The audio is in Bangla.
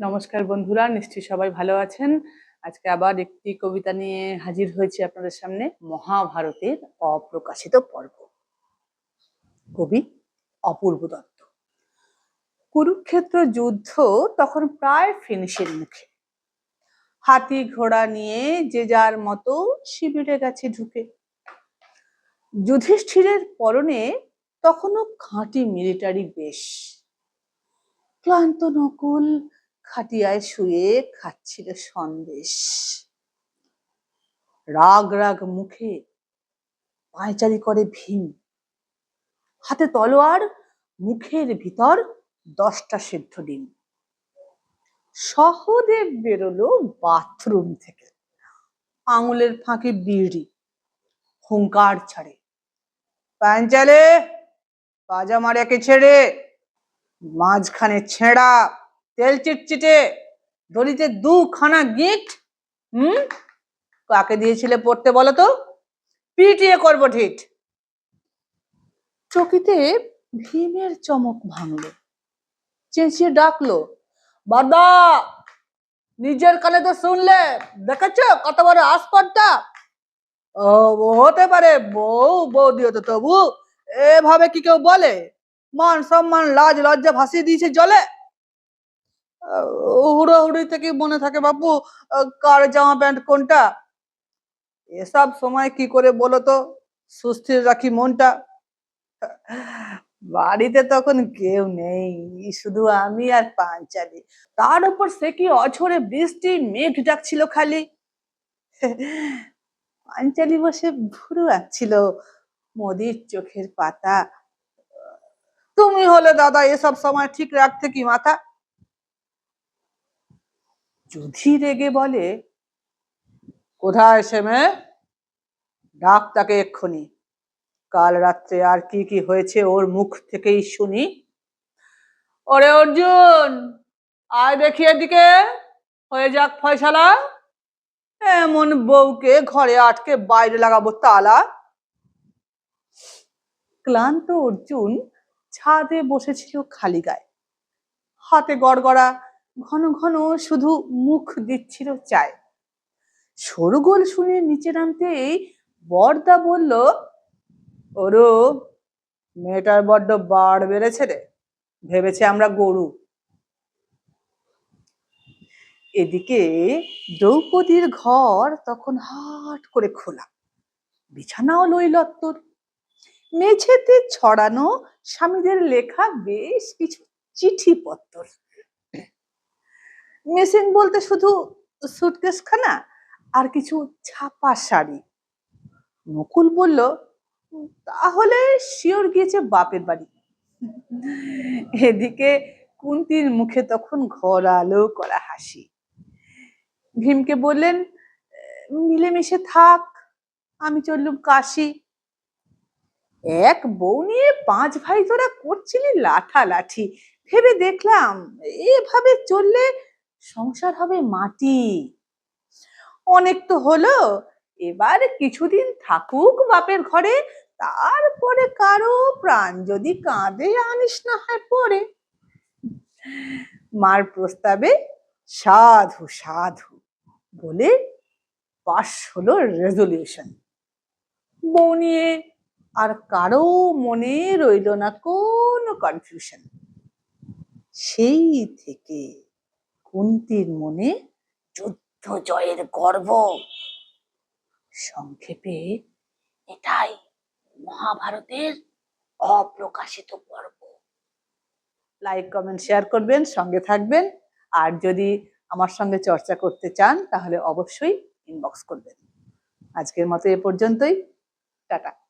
নমস্কার বন্ধুরা, নিশ্চয়ই সবাই ভালো আছেন। আজকে আবার একটি কবিতা নিয়ে হাজির হয়েছি আপনাদের সামনে, মহাভারতের অপ্রকাশিত পর্ব। কবি অপূর্ব দত্ত। কুরুক্ষেত্র যুদ্ধ তখন প্রায় ফিনিশের মুখে। হাতি ঘোড়া নিয়ে যে যার মতো শিবিরে গেছে ঢুকে। যুধিষ্ঠিরের পরনে তখনও খাঁটি মিলিটারি বেশ। ক্লান্ত নকুল খাটিয়ায় শুয়ে খাচ্ছিল সন্দেশ। রাগ রাগ মুখে পায়চারি করে ভীম। হাতে তলোয়ার, মুখের ভিতর দশটা সিদ্ধ ডিম। সহদেব বেরোলো বাথরুম থেকে। আঙুলের ফাঁকে বিড়ি, হুঙ্কার ছাড়ে। পাঞ্চালে পাজামার একে ছেড়ে মাঝখানে ছেঁড়া তেল চিটচিটে, দড়িতে দুখানা গিট, হুম? কাকে দিয়েছিলে পড়তে বলো তো? পিটিয়ে করব ঠিক চকিতে ভীমের চমক ভাঙলো। চেঁচিয়ে ডাকলো, বাদা, নিজের কানে তো শুনলে, দেখেছ কত বড় আসপদটা ও হতে পারে, বউ, বৌদি হতো তবু, এভাবে কি কেউ বলে? মান সম্মান, লাজ, লজ্জা ভাসিয়ে দিয়েছে জলে? হুড়োহুড়ি থেকে মনে থাকে বাপু কার জামা প্যান্ট কোনটা? এসব সময় কি করে বলো তো? সুস্থির রাখি মনটা। বাড়িতে তখন কেউ নেই, শুধু আমি আর পাঞ্চালি। তার উপর সে কি অঝরে বৃষ্টি, মেঘ ডাকছিল খালি? পাঞ্চালি বসে ভুরু আঁকছিল মোদির চোখের পাতা। তুমি হলে দাদা, এসব সময় ঠিক রাখতে কি মাথা? যুধি রেগে বলে, কোথায় সে মেয়ে ডাক তাকে এক্ষুনি। কাল রাত্রে আর কি কি হয়েছে ওর মুখ থেকেই শুনি। ওরে অর্জুন, আয় দেখি এদিকে। হয়ে যাক ফয়সালা। এমন বউকে ঘরে আটকে বাইরে লাগাবো তালা। ক্লান্ত অর্জুন ছাদে বসেছিল খালি গায়ে। হাতে গড়গড়া ঘন ঘন শুধু মুখ দিচ্ছিল চায়। সরুগোল শুনে নিচে নামতেই বর্দা বলল, ওরু, মেয়েটার বড্ড বাড় বেড়েছে রে, ভেবেছে আমরা গরু। এদিকে দ্রৌপদীর ঘর তখন হাট করে খোলা। বিছানাও লইলত্তর মেঝেতে ছড়ানো স্বামীদের লেখা বেশ কিছু চিঠিপত্র। মেশিন বলতে শুধু সুটকেস খানা আর কিছু ছাপা শাড়ি। নকুল বলল, তাহলে শিওর গিয়েছে বাপের বাড়ি। এদিকে কুন্তির মুখে তখন ঘোরালো করা হাসি। ভীমকে বললেন, মিলেমিশে থাক, আমি চললুম কাশি। এক বউ নিয়ে পাঁচ ভাই তোরা করছিলি লাঠা লাঠি ভেবে দেখলাম, এভাবে চললে সংসার হবে মাটি। অনেক তো হলো, এবার কিছুদিন থাকুক বাপের ঘরে, তারপরে কারও প্রাণ যদি কাঁদে আনিস না হয় পরে। মার প্রস্তাবে, সাধু সাধু বলে পাশ হলো রেজলিউশন বউ নিয়ে আর কারও মনে রইল না কোনো কনফিউশন সেই থেকে কুন্তির মনে যুদ্ধ জয়ের গর্ব। সংক্ষেপে, এটাই মহাভারতের অপ্রকাশিত পর্ব। লাইক কমেন্ট শেয়ার করবেন, সঙ্গে থাকবেন। আর যদি আমার সঙ্গে চর্চা করতে চান, তাহলে অবশ্যই ইনবক্স করবেন। আজকের মতো এ পর্যন্তই। টাটা।